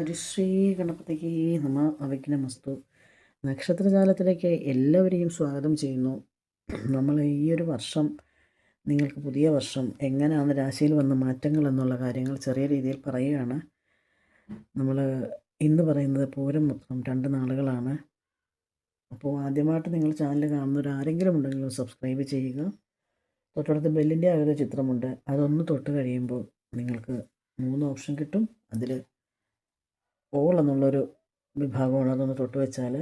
ഹരിശ്രീ ഗണപതിക്ക് നമ അവിഘ്നമസ്തു. നക്ഷത്രജാലത്തിലേക്ക് എല്ലാവരെയും സ്വാഗതം ചെയ്യുന്നു. നമ്മൾ ഈ ഒരു വർഷം നിങ്ങൾക്ക് പുതിയ വർഷം എങ്ങനെയാണ് രാശിയിൽ വന്ന മാറ്റങ്ങൾ എന്നുള്ള കാര്യങ്ങൾ ചെറിയ രീതിയിൽ പറയുകയാണ്. നമ്മൾ ഇന്ന് പറയുന്നത് പൂരം മൊത്തം രണ്ട് നാളുകളാണ്. അപ്പോൾ ആദ്യമായിട്ട് നിങ്ങൾ ചാനൽ കാണുന്നവർ ആരെങ്കിലും ഉണ്ടെങ്കിൽ സബ്സ്ക്രൈബ് ചെയ്യുക. തൊട്ടടുത്ത് ബെല്ലിന്റെ ആകെ ചിത്രമുണ്ട്. അതൊന്ന് തൊട്ട് കഴിയുമ്പോൾ നിങ്ങൾക്ക് മൂന്ന് ഓപ്ഷൻ കിട്ടും. അതിൽ ഓൾ എന്നുള്ളൊരു വിഭാഗമാണ് അതൊന്ന് തൊട്ട് വെച്ചാൽ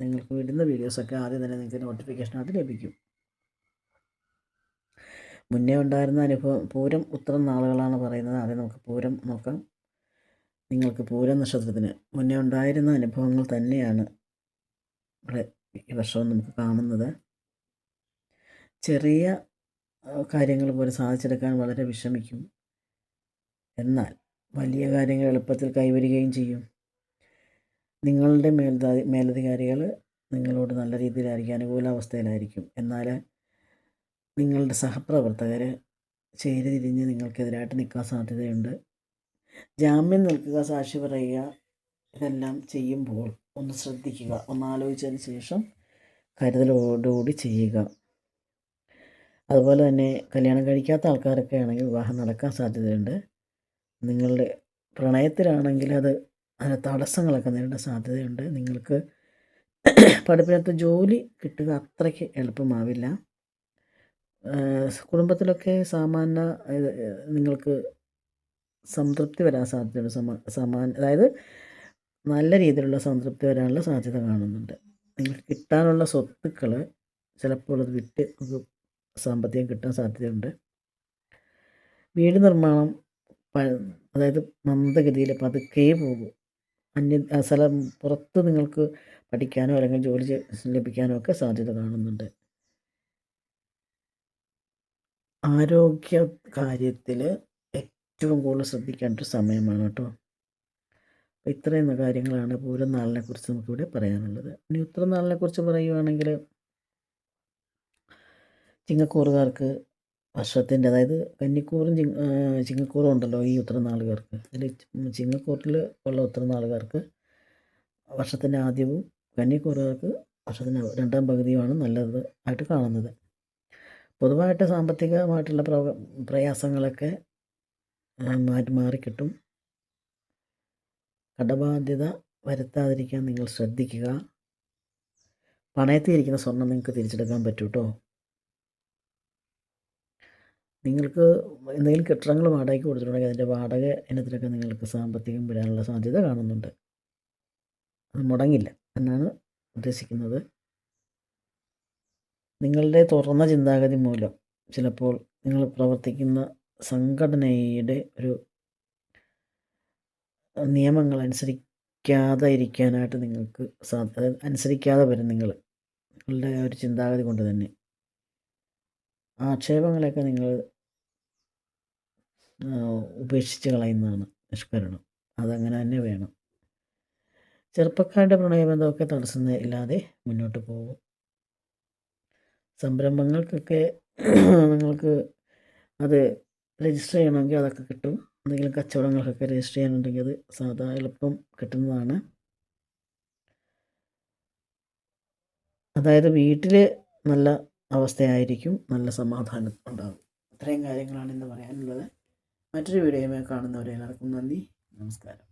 നിങ്ങൾക്ക് വിടുന്ന വീഡിയോസൊക്കെ ആദ്യം തന്നെ നിങ്ങൾക്ക് നോട്ടിഫിക്കേഷൻ അത് ലഭിക്കും. മുന്നേ ഉണ്ടായിരുന്ന അനുഭവം പൂരം ഉത്തരം നാളുകളാണ് പറയുന്നത്. ആദ്യം നമുക്ക് പൂരം നോക്കാം. നിങ്ങൾക്ക് പൂരം നക്ഷത്രത്തിന് മുന്നേ ഉണ്ടായിരുന്ന അനുഭവങ്ങൾ തന്നെയാണ് ഇവിടെ ഈ വർഷവും നമുക്ക് കാണുന്നത്. ചെറിയ കാര്യങ്ങൾ പോലും സാധിച്ചെടുക്കാൻ വളരെ വിഷമിക്കും. എന്നാൽ വലിയ കാര്യങ്ങൾ എളുപ്പത്തിൽ കൈവരികയും ചെയ്യും. നിങ്ങളുടെ മേൽധാ മേലധികാരികൾ നിങ്ങളോട് നല്ല രീതിയിലായിരിക്കും അനുകൂല അവസ്ഥയിലായിരിക്കും. എന്നാൽ നിങ്ങളുടെ സഹപ്രവർത്തകർ ചേരി തിരിഞ്ഞ് നിങ്ങൾക്കെതിരായിട്ട് നിൽക്കാൻ സാധ്യതയുണ്ട്. ജാമ്യം നിൽക്കുക സാക്ഷി പറയുക ഇതെല്ലാം ചെയ്യുമ്പോൾ ഒന്ന് ശ്രദ്ധിക്കുക ഒന്ന് ആലോചിച്ചതിന് ശേഷം കരുതലോടുകൂടി ചെയ്യുക. അതുപോലെ തന്നെ കല്യാണം കഴിക്കാത്ത ആൾക്കാരൊക്കെ ആണെങ്കിൽ വിവാഹം നടക്കാൻ സാധ്യതയുണ്ട്. നിങ്ങളുടെ പ്രണയത്തിലാണെങ്കിൽ അത് അതിന് തടസ്സങ്ങളൊക്കെ നേരിടാൻ സാധ്യതയുണ്ട്. നിങ്ങൾക്ക് പഠിപ്പിനകത്ത് ജോലി കിട്ടുക അത്രയ്ക്ക് എളുപ്പമാവില്ല. കുടുംബത്തിലൊക്കെ സാമാന്യ നിങ്ങൾക്ക് സംതൃപ്തി വരാൻ സാധ്യതയുണ്ട്. സമാ അതായത് നല്ല രീതിയിലുള്ള സംതൃപ്തി വരാനുള്ള സാധ്യത കാണുന്നുണ്ട്. നിങ്ങൾക്ക് കിട്ടാനുള്ള സ്വത്തുക്കൾ ചിലപ്പോൾ അത് വിറ്റ് സാമ്പത്തികം കിട്ടാൻ സാധ്യതയുണ്ട്. വീട് നിർമ്മാണം അതായത് മന്ദഗതിയിൽ പതുക്കെ പോകും. അന്യ സ്ഥലം പുറത്ത് നിങ്ങൾക്ക് പഠിക്കാനോ അല്ലെങ്കിൽ ജോലി ലഭിക്കാനോ ഒക്കെ സാധ്യത കാണുന്നുണ്ട്. ആരോഗ്യ കാര്യത്തിൽ ഏറ്റവും കൂടുതൽ ശ്രദ്ധിക്കേണ്ട ഒരു സമയമാണ് കേട്ടോ. അപ്പോൾ ഇത്രയും കാര്യങ്ങളാണ് പൂരം നാളിനെ കുറിച്ച് നമുക്കിവിടെ പറയാനുള്ളത്. ഇനി ഉത്തരം നാളിനെ കുറിച്ച് പറയുകയാണെങ്കിൽ ചിങ്ങക്കൂറുകാർക്ക് വർഷത്തിന്റെ അതായത് കന്നിക്കൂറും ചിങ്ങക്കൂറും ഉണ്ടല്ലോ ഈ ഉത്തരനാളുകാർക്ക് അതിൽ ചിങ്ങക്കൂറിൽ ഉള്ള ഉത്തരനാളുകാർക്ക് വർഷത്തിന്റെ ആദ്യവും കന്നിക്കൂറുകാർക്ക് വർഷത്തിന്റെ രണ്ടാം പകുതിയുമാണ് നല്ലത് ആയിട്ട് കാണുന്നത്. പൊതുവായിട്ട് സാമ്പത്തികമായിട്ടുള്ള പ്രയാസങ്ങളൊക്കെ മാറ്റി മാറിക്കിട്ടും. കടബാധ്യത വരുത്താതിരിക്കാൻ നിങ്ങൾ ശ്രദ്ധിക്കുക. പണയത്തിരിക്കുന്ന സ്വർണം നിങ്ങൾക്ക് തിരിച്ചെടുക്കാൻ പറ്റൂ കേട്ടോ നിങ്ങൾക്ക് എന്തെങ്കിലും കെട്ടിടങ്ങൾ വാടകയ്ക്ക് കൊടുത്തിട്ടുണ്ടെങ്കിൽ അതിന്റെ വാടക ഇനത്തിലൊക്കെ നിങ്ങൾക്ക് സാമ്പത്തികം വരാനുള്ള സാധ്യത കാണുന്നുണ്ട്. അത് മുടങ്ങില്ല എന്നാണ് ഉദ്ദേശിക്കുന്നത്. നിങ്ങളുടെ തുറന്ന ചിന്താഗതി മൂലം ചിലപ്പോൾ നിങ്ങൾ പ്രവർത്തിക്കുന്ന സംഘടനയുടെ ഒരു നിയമങ്ങൾ അനുസരിക്കാതെ ഇരിക്കാനായിട്ട് നിങ്ങൾക്ക് സാ അനുസരിക്കാതെ വരും നിങ്ങൾ നിങ്ങളുടെ ഒരു ചിന്താഗതി കൊണ്ട് തന്നെ. ആക്ഷേപങ്ങളെയൊക്കെ നിങ്ങൾ ഉപേക്ഷിച്ച് കളയുന്നതാണ് നിഷ്കരണം. അതങ്ങനെ തന്നെ വേണം. ചെറുപ്പക്കാരുടെ പ്രണയബന്ധമൊക്കെ തടസ്സം ഇല്ലാതെ മുന്നോട്ട് പോകും. സംരംഭങ്ങൾക്കൊക്കെ നിങ്ങൾക്ക് അത് രജിസ്റ്റർ ചെയ്യണമെങ്കിൽ അതൊക്കെ കിട്ടും. എന്തെങ്കിലും കച്ചവടങ്ങൾക്കൊക്കെ രജിസ്റ്റർ ചെയ്യാനുണ്ടെങ്കിൽ അത് സാധാ എളുപ്പം കിട്ടുന്നതാണ്. അതായത് വീട്ടിൽ നല്ല അവസ്ഥയായിരിക്കും നല്ല സമാധാനം ഉണ്ടാകും ഇത്രയും കാര്യങ്ങളാണ് ഇന്ന് പറയാനുള്ളത്. മറ്റൊരു വീഡിയോയുമായി കാണുന്നവരെ എല്ലാവർക്കും നന്ദി. നമസ്കാരം.